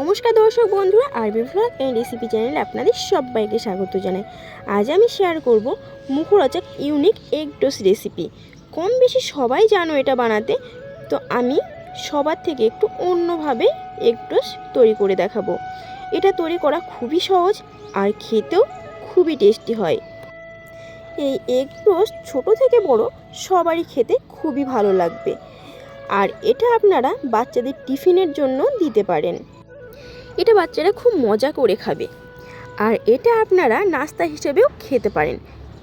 নমস্কার দর্শক বন্ধুরা, আরবি ভ্লগ এন্ড রেসিপি চ্যানেলে আপনাদের সবাইকে স্বাগত জানাই। আজ আমি শেয়ার করব মুখরোচক ইউনিক এগ টোস রেসিপি কম বেশি সবাই জানো এটা বানাতে, তো আমি সবার থেকে একটু অন্যভাবে এগ টোস তৈরি করে দেখাবো। এটা তৈরি করা খুবই সহজ আর খেতেও খুবই টেস্টি হয়। এই এগ টোস্ট ছোট থেকে বড় সবারই খেতে খুবই ভালো লাগবে। আর এটা আপনারা বাচ্চাদের টিফিনের জন্য দিতে পারেন। এটা বাচ্চারা খুব মজা করে খাবে। আর এটা আপনারা নাস্তা হিসেবেও খেতে পারেন।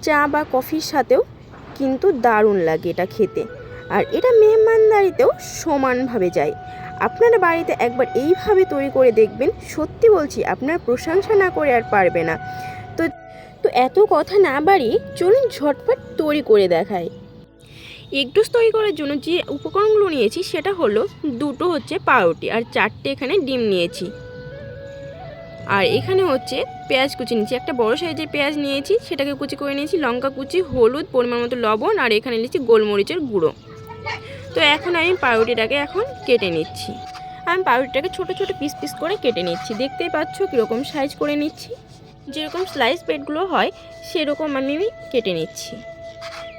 চা বা কফির সাথেও কিন্তু দারুণ লাগে এটা খেতে। আর এটা মেহমানদারিতেও সমানভাবে যায়। আপনারা বাড়িতে একবার এইভাবে তৈরি করে দেখবেন, সত্যি বলছি আপনার প্রশংসা না করে আর পারবে না। তো তো এত কথা না বাড়িয়ে চলুন ঝটপট তৈরি করে দেখায় টোস্ট তৈরি করার জন্য যে উপকরণগুলো নিয়েছি সেটা হলো দুটো হচ্ছে পাউরুটি আর চারটে এখানে ডিম নিয়েছি। আর এখানে হচ্ছে পেঁয়াজ কুচি নিয়েছি। একটা বড় সাইজের পেঁয়াজ নিয়েছি, সেটাকে কুচি করে নিয়েছি, লঙ্কা কুচি, হলুদ, পরিমাণ মতো লবণ, আর এখানে নিয়েছি গোলমরিচের গুঁড়ো। তো এখন আমি পাউরুটিটাকে এখন কেটে নিচ্ছি। আমি পাউরুটিটাকে ছোট ছোট পিস পিস করে কেটে নিচ্ছি। দেখতেই পাচ্ছ কীরকম সাইজ করে নিচ্ছি। যেরকম স্লাইস ব্রেডগুলো হয়, সেরকম আমি কেটে নিচ্ছি।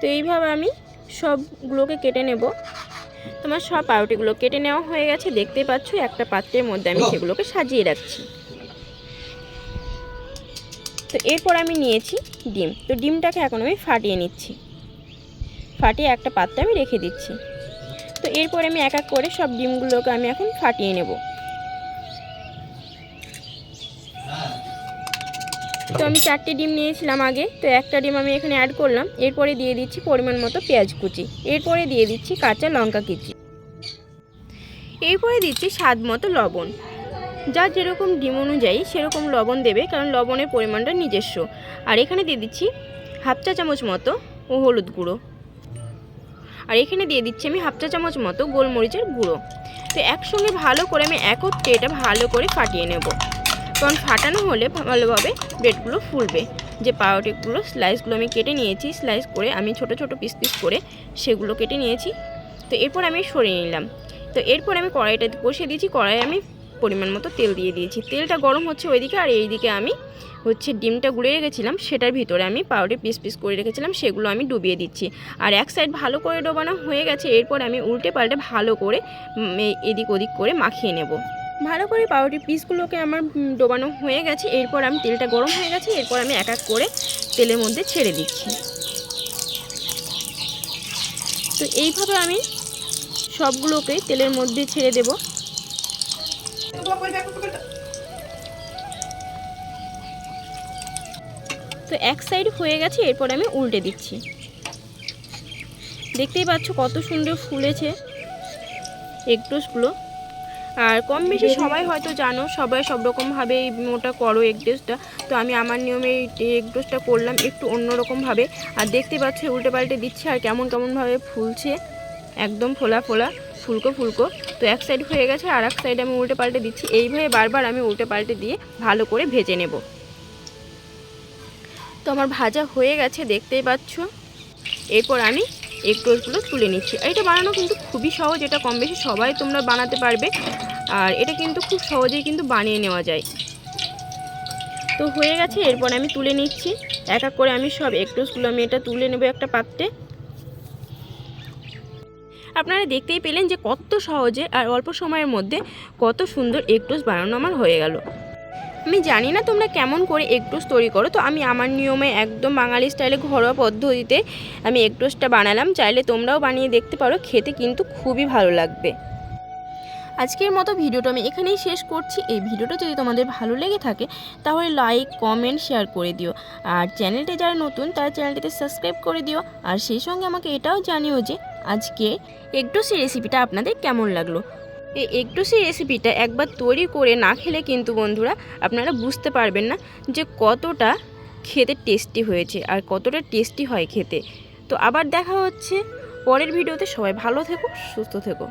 তো এইভাবে আমি সবগুলোকে কেটে নেব। তোমার সব পাউরুটিগুলো কেটে নেওয়া হয়ে গেছে। দেখতেই পাচ্ছ একটা পাত্রের মধ্যে আমি সেগুলোকে সাজিয়ে রাখছি। তো এরপর আমি নিয়েছি ডিম। তো ডিমটাকে এখন আমি ফাটিয়ে নিচ্ছি। ফাটিয়ে একটা পাত্রে আমি রেখে দিচ্ছি। তো এরপর আমি এক এক করে সব ডিমগুলোকে আমি এখন ফাটিয়ে নেব। তো আমি চারটে ডিম নিয়েছিলাম আগে। তো একটা ডিম আমি এখানে অ্যাড করলাম। এরপরে দিয়ে দিচ্ছি পরিমাণ মতো পেঁয়াজ কুচি। এরপরে দিয়ে দিচ্ছি কাঁচা লঙ্কা কুচি। এরপরে দিচ্ছি স্বাদ মতো লবণ। যার যেরকম ডিম অনুযায়ী সেরকম লবণ দেবে, কারণ লবণের পরিমাণটা নিজস্ব। আর এখানে দিয়ে দিচ্ছি হাফ চা চামচ মতো ও হলুদ গুঁড়ো। আর এখানে দিয়ে দিচ্ছি আমি হাফ চা চামচ মতো গোলমরিচের গুঁড়ো। তো একসঙ্গে ভালো করে আমি একত্রে এটা ভালো করে ফাটিয়ে নেব। কারণ ফাটানো হলে ভালোভাবে ব্রেডগুলো ফুলবে। যে পাউরুটিগুলো, স্লাইসগুলো আমি কেটে নিয়েছি, স্লাইস করে আমি ছোট ছোট পিস পিস করে সেগুলো কেটে নিয়েছি। তো এরপর আমি সরিয়ে নিলাম। তো এরপর আমি কড়াইটা বসিয়ে দিয়েছি। কড়াইয়ে আমি পরিমাণ মতো তেল দিয়ে দিয়েছি। তেলটা গরম হচ্ছে ওইদিকে আর এইদিকে আমি হচ্ছে ডিমটা গুলে রেখেছিলাম, সেটার ভিতরে আমি পাউডার পিস পিস করে রেখেছিলাম, সেগুলো আমি ডুবিয়ে দিচ্ছি। আর এক সাইড ভালো করে ডোবানো হয়ে গেছে, এরপর আমি উল্টে পাল্টে ভালো করে এদিক ওদিক করে মাখিয়ে নেব। ভালো করে পাউরুটি পিসগুলোকে আমার ডোবানো হয়ে গেছে, এরপর আমি তেলটা গরম হয়ে গেছে, এরপর আমি এক এক করে তেলের মধ্যে ছেড়ে দিচ্ছি। তো এইভাবে আমি সবগুলোকে তেলের মধ্যে ছেড়ে দেবো। তো এক সাইড হয়ে গেছে এরপর আমি উল্টে দিচ্ছি। দেখতেই পাচ্ছ কত সুন্দর ফুলেছে এগ টোস্টগুলো আর কম বেশি সবাই হয়তো জানো সবাই সব রকমভাবে এই ওটা করো এগ তো আমি আমার নিয়মে এই এগ টোস্টটা করলাম একটু অন্যরকমভাবে আর দেখতে পাচ্ছ উল্টে পাল্টে দিচ্ছে আর কেমন কেমনভাবে ফুলছে। একদম ফোলা ফোলা ফুলকো ফুলকো। তো এক সাইড হয়ে গেছে আর এক সাইড আমি উল্টে পাল্টে দিচ্ছি। এইভাবে বারবার আমি উল্টে পাল্টে দিয়ে ভালো করে ভেজে নেব। তো আমার ভাজা হয়ে গেছে, দেখতেই পাচ্ছ। এরপর আমি এগ টোস্টগুলো তুলে নিচ্ছি। এটা বানানো কিন্তু খুবই সহজ, এটা কম বেশি সবাই তোমরা বানাতে পারবে। আর এটা কিন্তু খুব সহজেই কিন্তু বানিয়ে নেওয়া যায়। তো হয়ে গেছে, এরপর আমি তুলে নিচ্ছি। এক এক করে আমি সব এগ টোস্টগুলো আমি এটা তুলে নেব একটা পাত্রে। আপনারা দেখতেই পেলেন যে কত সহজে আর অল্প সময়ের মধ্যে কত সুন্দর এগ টোস্ট বানানো আমার হয়ে গেল। আমি জানি না তোমরা কেমন করে এগ টোস্ট তৈরি করো, তো আমি আমার নিয়মে একদম বাঙালি স্টাইলে ঘরোয়া পদ্ধতিতে আমি এগ টোস্টটা বানালাম। চাইলে তোমরাও বানিয়ে দেখতে পারো, খেতে কিন্তু খুবই ভালো লাগবে। আজকের মতো ভিডিওটা আমি এখানেই শেষ করছি। এই ভিডিওটা যদি তোমাদের ভালো লেগে থাকে, তাহলে লাইক কমেন্ট শেয়ার করে দিও। আর চ্যানেলটি যারা নতুন, তারা চ্যানেলটিতে সাবস্ক্রাইব করে দিও। আর সেই সঙ্গে আমাকে এটাও জানিও যে আজকে এগডোসি রেসিপিটা আপনাদের কেমন লাগল। এই এগডোসি রেসিপিটা একবার তৈরি করে না খেলে কিন্তু বন্ধুরা আপনারা বুঝতে পারবেন না যে কতটা খেতে টেস্টি হয়েছে আর কতটা টেস্টি হয় খেতে। তো আবার দেখা হচ্ছে পরের ভিডিওতে সবাই ভালো থেকো, সুস্থ থেকো।